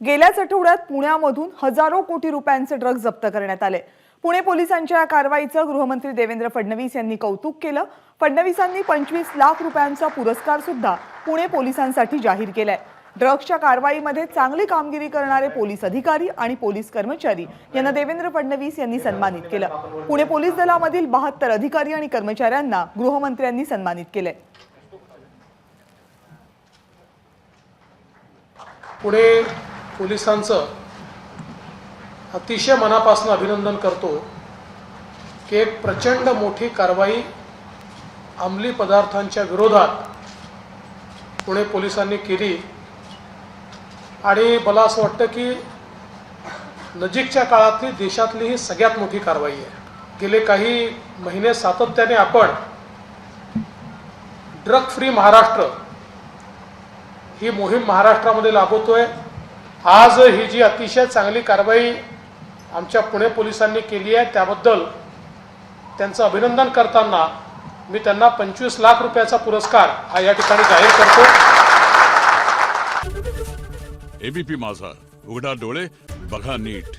गेल्याच आठवड्यात पुण्यामधून हजारो कोटी रुपयांचे ड्रग जप्त करण्यात आले. पुणे पोलिसांच्या या कारवाईचं गृहमंत्री देवेंद्र फडणवीस यांनी कौतुक केलं. फडणवीसांनी पंचवीस लाख रुपयांचा पुरस्कार सुद्धा पुणे पोलिसांसाठी जाहीर केलाय. ड्रग्सच्या कारवाईमध्ये चांगली कामगिरी करणारे पोलीस अधिकारी आणि पोलीस कर्मचारी यांना देवेंद्र फडणवीस यांनी सन्मानित केलं. पुणे पोलीस दलामधील बहात्तर अधिकारी आणि कर्मचाऱ्यांना गृहमंत्र्यांनी सन्मानित केलंय. पुणे पोलिसांचं अतिशय मनापासून अभिनंदन करतो की एक प्रचंड मोठी कारवाई अंमली पदार्थांच्या विरोधात पुणे पोलिसांनी केली. आणि मला असं वाटतं की नजीकच्या काळातली देशातली ही सगळ्यात मोठी कारवाई आहे. गेले काही महिने सातत्याने आपण ड्रग फ्री महाराष्ट्र ही मोहीम महाराष्ट्रामध्ये राबवतोय. आज ही जी अतिशय चांगली कारवाई आमच्या पुणे पोलिसांनी केली आहे त्याबद्दल त्यांचं अभिनंदन करताना मी त्यांना पंचवीस लाख रुपयाचा पुरस्कार हा या ठिकाणी जाहीर करतो. एबीपी माझा. उघडा डोळे बघा नीट.